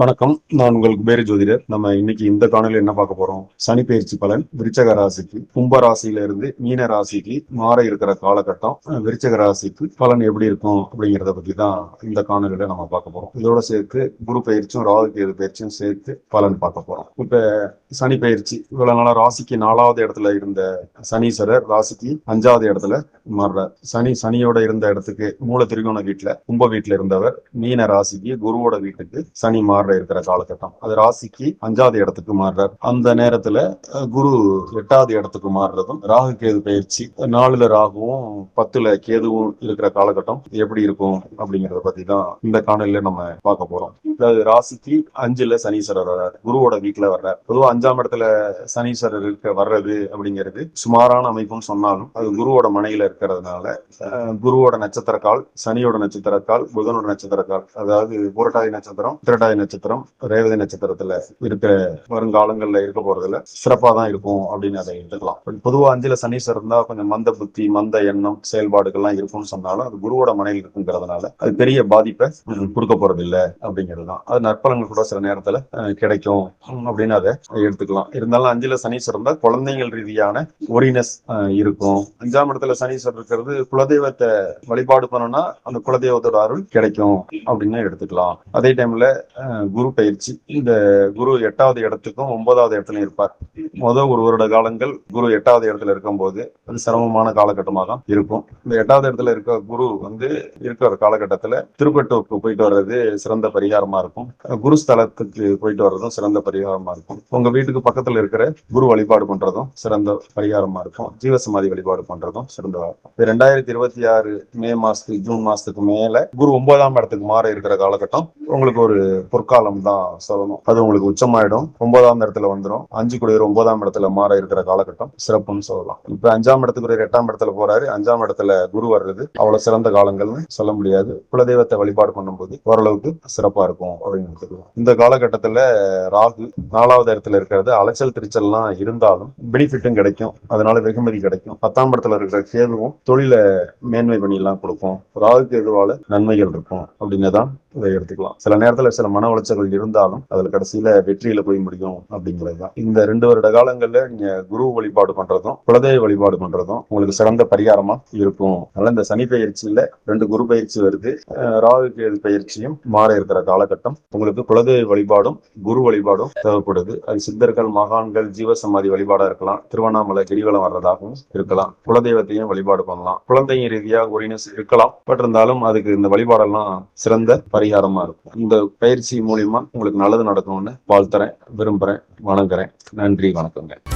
வணக்கம். நான் உங்களுக்கு பேரு ஜோதிடர். நம்ம இன்னைக்கு இந்த காணொலி என்ன பார்க்க போறோம்? சனி பயிற்சி பலன் விருச்சக ராசிக்கு கும்ப ராசியில இருந்து மீன ராசிக்கு மாற இருக்கிற காலகட்டம் விருச்சக ராசிக்கு பலன் எப்படி இருக்கும் அப்படிங்கிறத பத்தி தான் இந்த காணொலியில நம்ம பார்க்க போறோம். இதோட சேர்த்து குரு பயிற்சியும் ராகு கேது பயிற்சியும் சேர்த்து பலன் பார்க்க போறோம். இப்ப சனி பயிற்சி இவ்வளவு நாளா ராசிக்கு நாலாவது இடத்துல இருந்த சனீஸ்வரர் ராசிக்கு அஞ்சாவது இடத்துல மாறுறார். சனி சனியோட இருந்த இடத்துக்கு மூல திருகோண வீட்டுல கும்ப வீட்டுல இருந்தவர் மீன ராசிக்கு குருவோட வீட்டுக்கு சனி மாற இருக்கிற காலகட்டம். அது ராசிக்கு அஞ்சாவது இடத்துக்கு மாறுறார். அந்த நேரத்துல குரு எட்டாவது இடத்துக்கு மாறுறதும் ராகு கேது பயிற்சி நாலுல ராகுவும் பத்துல கேதுவும் இருக்கிற காலகட்டம் எப்படி இருக்கும் அப்படிங்கறத பத்தி தான் இந்த காணொலியில நம்ம பார்க்க போறோம். அதாவது ராசிக்கு அஞ்சுல சனீஸ்வரர் வர்றார். குருவோட வீட்டுல வர்றார். பொதுவா அஞ்சாம் இடத்துல சனீஸ்வரர் இருக்க வர்றது அப்படிங்கிறது சுமாரான அமைப்பும் சொன்னாலும் அது குருவோட மனையில இருக்கிறதுனால அஹ், குருவோட நட்சத்திர கால் சனியோட நட்சத்திர கால் புதனோட நட்சத்திர கால் அதாவது புரட்டாதி நட்சத்திரம் திரட்டாதி நட்சத்திரம் ரேவதி நட்சத்திரத்துல இருக்கிற வருங்காலங்கள்ல இருக்க போறதுல சிறப்பா தான் இருக்கும் அப்படின்னு அதை எடுத்துக்கலாம். பொதுவா அஞ்சுல சனீஸ்வரர் இருந்தா கொஞ்சம் மந்த புத்தி மந்த எண்ணம் செயல்பாடுகள்லாம் இருக்கும்னு சொன்னாலும் அது குருவோட மனையில் இருக்குங்கிறதுனால அது பெரிய பாதிப்பை கொடுக்க போறது இல்லை அப்படிங்கிறது தான். அது நற்பலங்கள் கூட சில நேரத்துல கிடைக்கும் அப்படின்னு அதை எடுத்துக்கலாம். இருந்தாலும் அஞ்சுல சனீஸ்வரர் இருந்தா குழந்தைகள் ரீதியான ஒரினஸ் இருக்கும். அஞ்சாம் இடத்துல சனீஸ்வரர் இருக்கிறது குலதெய்வத்தை வழிபாடு பண்ணோம்னா அந்த குலதெய்வத்தோட அருள் கிடைக்கும் அப்படின்னு எடுத்துக்கலாம். அதே டைம்ல குரு பயிற்சி. இந்த குரு எட்டாவது இடத்துக்கும் ஒன்பதாவது இடத்துல இருப்பார். முதல் ஒரு வருட காலங்கள் குரு எட்டாவது இடத்துல இருக்கும்போது அது சிரமமான காலகட்டமாக தான் இருக்கும். இந்த எட்டாவது இடத்துல இருக்க குரு வந்து இருக்கிற காலகட்டத்துல திருப்பட்டூருக்கு போயிட்டு வர்றது சிறந்த பரிகாரமா இருக்கும். குரு ஸ்தலத்துக்கு போயிட்டு வர்றதும் சிறந்த பரிகாரமா இருக்கும். உங்க வீட்டுக்கு பக்கத்துல இருக்கிற குரு வழிபாடு பண்றதும் சிறந்த பரிகாரமா இருக்கும். ஜீவசமாதி வழிபாடு பண்றதும் சிறந்த இது ரெண்டாயிரத்தி இருபத்தி ஆறு மே மாசத்துக்கு ஜூன் மாசத்துக்கு மேல குரு ஒன்பதாம் இடத்துக்கு மாற இருக்கிற காலகட்டம் உங்களுக்கு ஒரு முக்காலம் தான் சொல்லணும். அது உங்களுக்கு உச்சமாயிடும். ஒன்பதாம் இடத்துல வந்துடும் அஞ்சு குடியர் ஒன்பதாம் இடத்துல மாற இருக்கிற காலகட்டம் சிறப்புன்னு சொல்லலாம். இப்ப அஞ்சாம் இடத்துக்கு ஒரு எட்டாம் இடத்துல போறாரு. அஞ்சாம் இடத்துல குரு வர்றது அவ்வளவு சிறந்த காலங்கள்னு சொல்ல முடியாது. குலதெய்வத்தை வழிபாடு பண்ணும்போது ஓரளவுக்கு சிறப்பா இருக்கும் அப்படின்னு எடுத்துக்கலாம். இந்த காலகட்டத்துல ராகு நாலாவது இடத்துல இருக்கிறது அலைச்சல் திருச்சல்லாம் இருந்தாலும் பெனிஃபிட்டும் கிடைக்கும். அதனால வெகுமதி கிடைக்கும். பத்தாம் இடத்துல இருக்கிற கேதுவும் தொழில மேன்மை பண்ணிலாம் கொடுக்கும். ராகுக்கு கேதுவால நன்மைகள் இருக்கும் அப்படின்னு தான் இதை எடுத்துக்கலாம். சில நேரத்துல சில மன உளைச்சல்கள் இருந்தாலும் அதுல கடைசியில வெற்றியில போய் முடியும் அப்படிங்கிறது தான் இந்த ரெண்டு வருட காலங்கள்ல நீங்க குரு வழிபாடு பண்றதும் குலதெய்வ வழிபாடு பண்றதும் உங்களுக்கு சிறந்த பரிகாரமா இருக்கும். அதனால இந்த சனி பயிற்சியில ரெண்டு குரு பயிற்சி வருது. ராகு கேது பயிற்சியும் மாற இருக்கிற காலகட்டம் உங்களுக்கு குலதெய்வ வழிபாடும் குரு வழிபாடும் தேவைப்படுது. அது சித்தர்கள் மகான்கள் ஜீவசமாதி வழிபாடா இருக்கலாம். திருவண்ணாமலை கிரிவலம் வர்றதாகவும் இருக்கலாம். குலதெய்வத்தையும் வழிபாடு பண்ணலாம். குழந்தைங்க ரீதியாக ஒரினஸ் இருக்கலாம். பட் இருந்தாலும் அதுக்கு இந்த வழிபாடெல்லாம் சிறந்த பரிகாரமா இருக்கும். இந்த பயிற்சி மூலியமா உங்களுக்கு நல்லது நடக்கணும்னு வாழ்த்துறேன் விரும்புறேன் வணங்குறேன். நன்றி வணக்கங்க.